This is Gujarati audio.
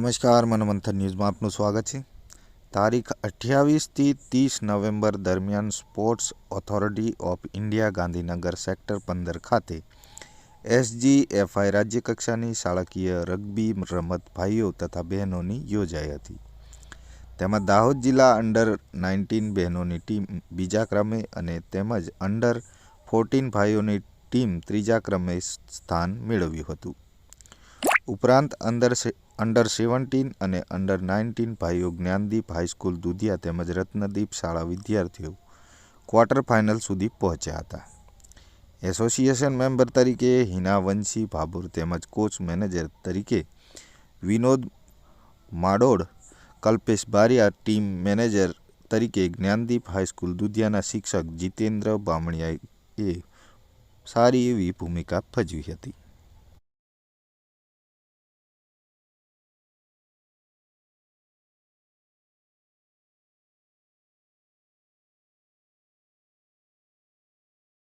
નમસ્કાર, મનમંથન ન્યૂઝમાં આપનું સ્વાગત છે. તારીખ અઠ્યાવીસથી ત્રીસ નવેમ્બર દરમિયાન sports authority of India Gandhinagar sector પંદર ખાતે એસજીએફઆઈ રાજ્યકક્ષાની શાળાકીય રગ્બી રમત ભાઈઓ તથા બહેનોની યોજાઈ હતી. તેમાં દાહોદ જિલ્લા અંડર નાઇન્ટીન બહેનોની ટીમ બીજા ક્રમે અને તેમજ અંડર ફોર્ટીન ભાઈઓની ટીમ ત્રીજા ક્રમે સ્થાન મેળવ્યું હતું. ઉપરાંત અંડર અંડર સેવન્ટીન અને અંડર નાઇન્ટીન ભાઈઓ જ્ઞાનદીપ હાઈસ્કૂલ દુધિયા તેમજ રત્નદીપ શાળા વિદ્યાર્થીઓ ક્વાર્ટર ફાઇનલ સુધી પહોંચ્યા હતા. એસોસિએશન મેમ્બર તરીકે હિના વંશી ભાભોર તેમજ કોચ મેનેજર તરીકે વિનોદ માડોડ, કલ્પેશ બારિયા ટીમ મેનેજર તરીકે જ્ઞાનદીપ હાઈસ્કૂલ દુધિયાના શિક્ષક જીતેન્દ્ર બામણિયાએ સારી એવી ભૂમિકા ભજવી હતી.